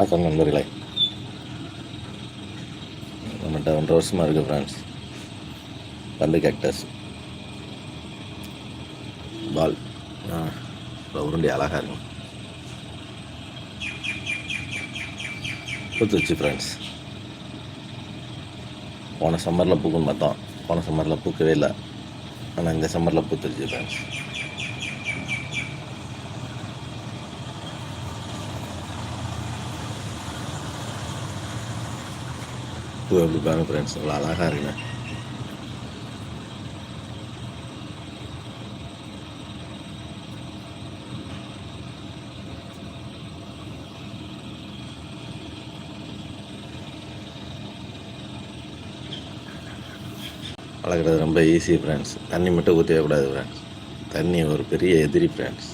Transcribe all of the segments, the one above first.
வணக்கம் நண்பர்களே. நம்மகிட்ட ஒன்றரை வருஷமாக இருக்குது ஃப்ரெண்ட்ஸ் பந்து கேக்டஸ் பால். ஆ இப்போ உருண்டி அழகாக இருக்கும் பூத்துருச்சு ஃப்ரெண்ட்ஸ் போன சம்மரில் பூக்குன்னு பார்த்தோம். போன சம்மரில் பூக்கவே இல்லை. ஆனால் இந்த சம்மரில் பூத்துருச்சு ஃப்ரெண்ட்ஸ் பூ எப்படி பாருங்க ஃப்ரெண்ட்ஸ் அவ்வளோ அழகாக இருக்குங்க வளர்க்குறது ரொம்ப ஈஸி ஃப்ரெண்ட்ஸ் தண்ணி மட்டும் ஊற்றவே கூடாது ஃப்ரெண்ட்ஸ் தண்ணி ஒரு பெரிய எதிரி ஃப்ரெண்ட்ஸ்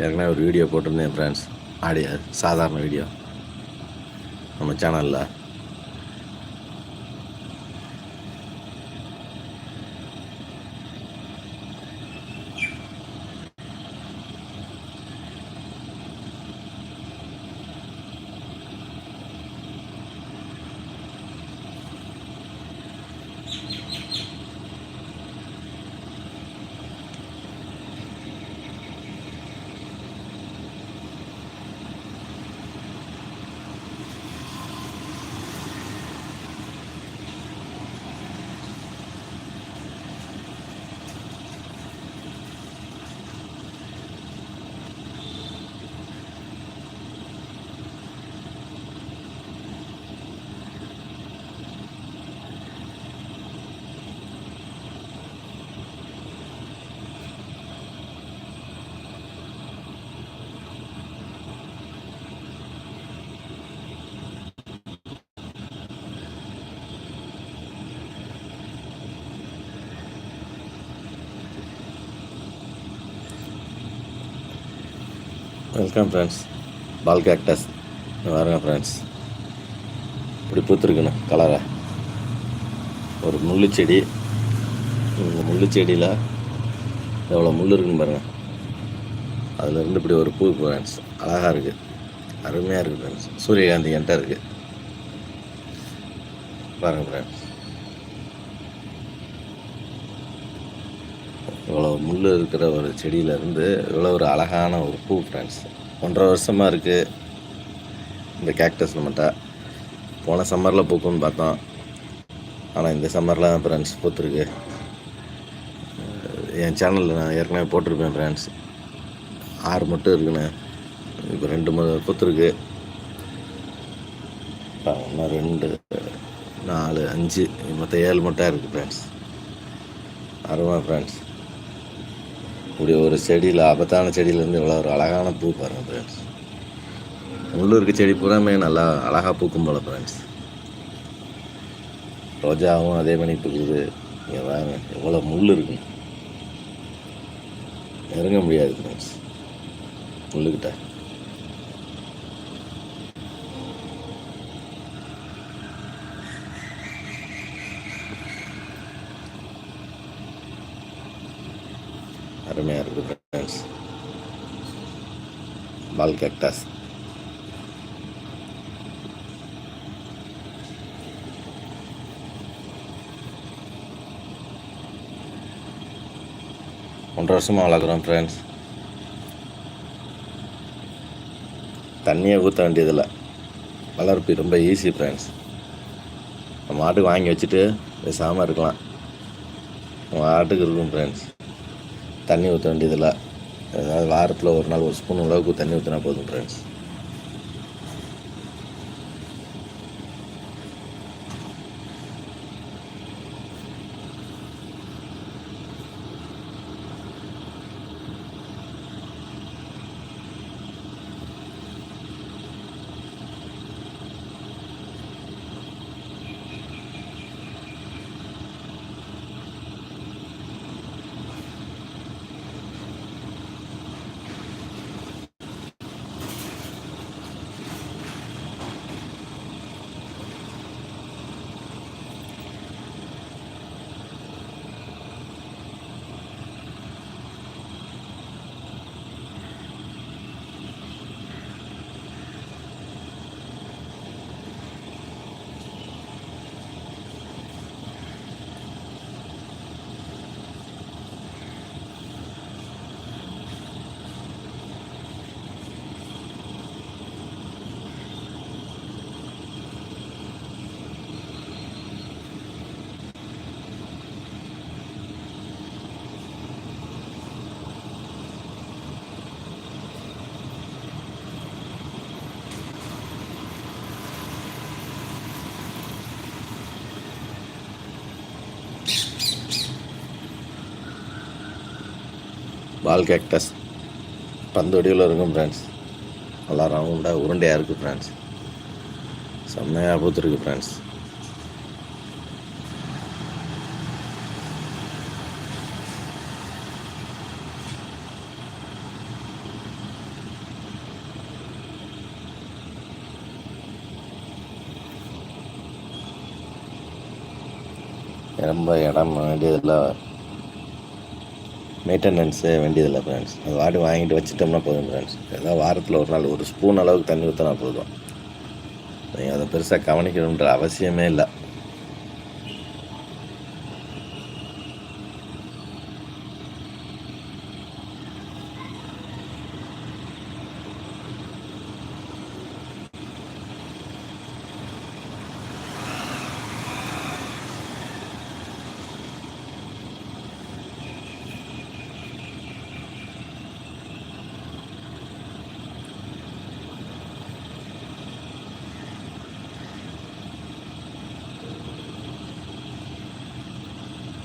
ஏற்கனவே ஒரு வீடியோ போட்டிருந்தேன் ஃப்ரெண்ட்ஸ் ஆடியோ சாதாரண வீடியோ. நம்ம சேனலில் வெல்கம் ஃப்ரெண்ட்ஸ் பால் கேக்டஸ் பாருங்க ஃப்ரெண்ட்ஸ் இப்படி பூத்துருக்குண்ணே கலரை ஒரு முள்ளு செடி. இந்த முள்ளு செடியில் எவ்வளோ முள் இருக்குன்னு பாருங்கள் அதுலேருந்து இப்படி ஒரு பூ ஃப்ரெண்ட்ஸ் அழகாக இருக்குது அருமையாக இருக்குது ஃப்ரெண்ட்ஸ் சூரியகாந்தி என்கிட்ட இருக்குது பாருங்கள் ஃப்ரெண்ட்ஸ் முள் இருக்கிற ஒரு செடியிலேருந்து இவ்வளோ ஒரு அழகான ஒரு பூ ஃப்ரெண்ட்ஸ் ஒன்றரை வருஷமாக இருக்குது இந்த கேக்டஸ் நம்மகிட்ட போன சம்மரில் பூக்கும்னு பார்த்தோம். ஆனால் இந்த சம்மரில் தான் ஃப்ரெண்ட்ஸ் பூத்துருக்கு. என் சேனலில் நான் ஏற்கனவே போட்டிருப்பேன் ஃப்ரெண்ட்ஸ் ஆறு மட்டும் இருக்குண்ணே. இப்போ ரெண்டு மு பூத்துருக்கு. இன்னும் ரெண்டு நாலு அஞ்சு மொத்தம் ஏழு மட்டும் இருக்குது ஃப்ரெண்ட்ஸ் அருமா ஃப்ரெண்ட்ஸ் இப்படி ஒரு செடியில் ஆபத்தான செடியிலேருந்து இவ்வளோ ஒரு அழகான பூ பாருங்கள் ஃப்ரெண்ட்ஸ் உள்ளூருக்கு செடி பூராமே நல்லா அழகாக பூக்கும் போல ஃப்ரெண்ட்ஸ் ரோஜாவும் அதே மாதிரி பூக்குது. இங்கே வாங்க எவ்வளோ முள் இருக்கு. நெருங்க முடியாது ஃப்ரெண்ட்ஸ் முள்ளுக்கிட்ட. அருமையாக இருக்குது ஃப்ரெண்ட்ஸ் பால் கேக்டாஸ் ஒன்றரை வருஷமாக வளர்க்குறோம் ஃப்ரெண்ட்ஸ் தண்ணியை ஊற்ற வேண்டியதில்லை. வளர்ப்பு ரொம்ப ஈஸி ஃப்ரெண்ட்ஸ் நம்ம மாட்டுக்கு வாங்கி வச்சுட்டு பேசாமல் இருக்கலாம். நம்ம ஆட்டுக்கு இருக்கும் ஃப்ரெண்ட்ஸ் தண்ணி ஊற்ற வேண்டியதில்லை. அதாவது வாரத்தில் ஒரு நாள் ஒரு ஸ்பூன் அளவுக்கு தண்ணி ஊற்றினா போதும் ஃப்ரெண்ட்ஸ் பால் கேக்டஸ் பந்தொடியில் இருக்கும் ஃப்ரெண்ட்ஸ் நல்லா ரவுண்டாக உருண்டையாக இருக்குது ஃப்ரெண்ட்ஸ் செம்மையாக பூத்துருக்கு ஃப்ரெண்ட்ஸ் ரொம்ப இடம் வேண்டியதில்லை. மெயின்டெனன்ஸு வேண்டியதில்லை ஃப்ரெண்ட்ஸ் அது வாடி வாங்கிட்டு வச்சுட்டோம்னா போதும் ஃப்ரெண்ட்ஸ் ஏதாவது வாரத்தில் ஒரு நாள் ஒரு ஸ்பூன் அளவுக்கு தண்ணி ஊற்றினா போதும். நீங்கள் அதை பெருசாக கவனிக்கணுன்ற அவசியமே இல்லை.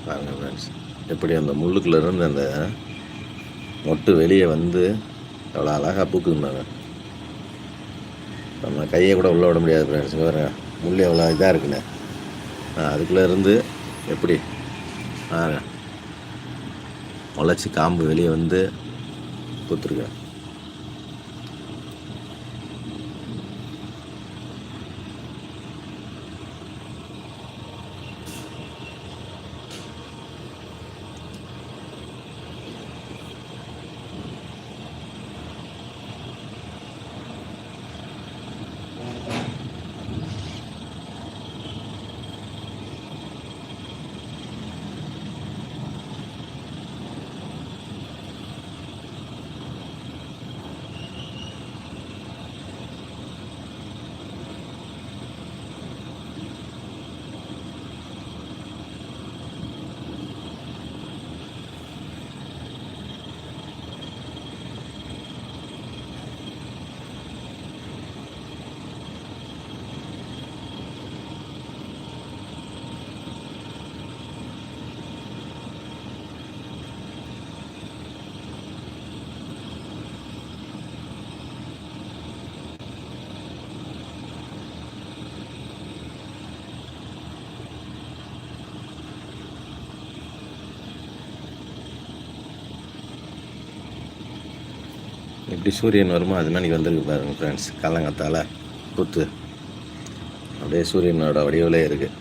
பாருங்கள் ஃப்ரெண்ட்ஸ் எப்படி அந்த முள்ளுக்குள்ளேருந்து அந்த மொட்டு வெளியே வந்து அவ்வளோ அழகாக பூக்குங்க நம்ம கையை கூட உள்ளே விட முடியாது ஃப்ரெண்ட்ஸ் இங்கே பாருங்க முள் எவ்வளோ இதாக இருக்குண்ணே ஆ அதுக்குள்ளே இருந்து எப்படி? பாருங்க. முளைச்சி காம்பு வெளியே வந்து பூத்துருக்கேன் எப்படி சூரியன் வருமோ அது மாதிரி வந்திருக்கு பாருங்க ஃப்ரெண்ட்ஸ் காலங்கத்தால் புத்து. அப்படியே சூரியனோட வடிவிலே இருக்குது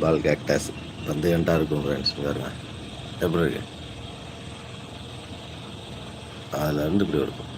பால் கேக்டஸ் வந்து கண்டாக இருக்கும் ஃப்ரெண்ட்ஸ் பாருங்க. எப்படி இருக்கு? அதுலேருந்து இப்படி இருக்கும்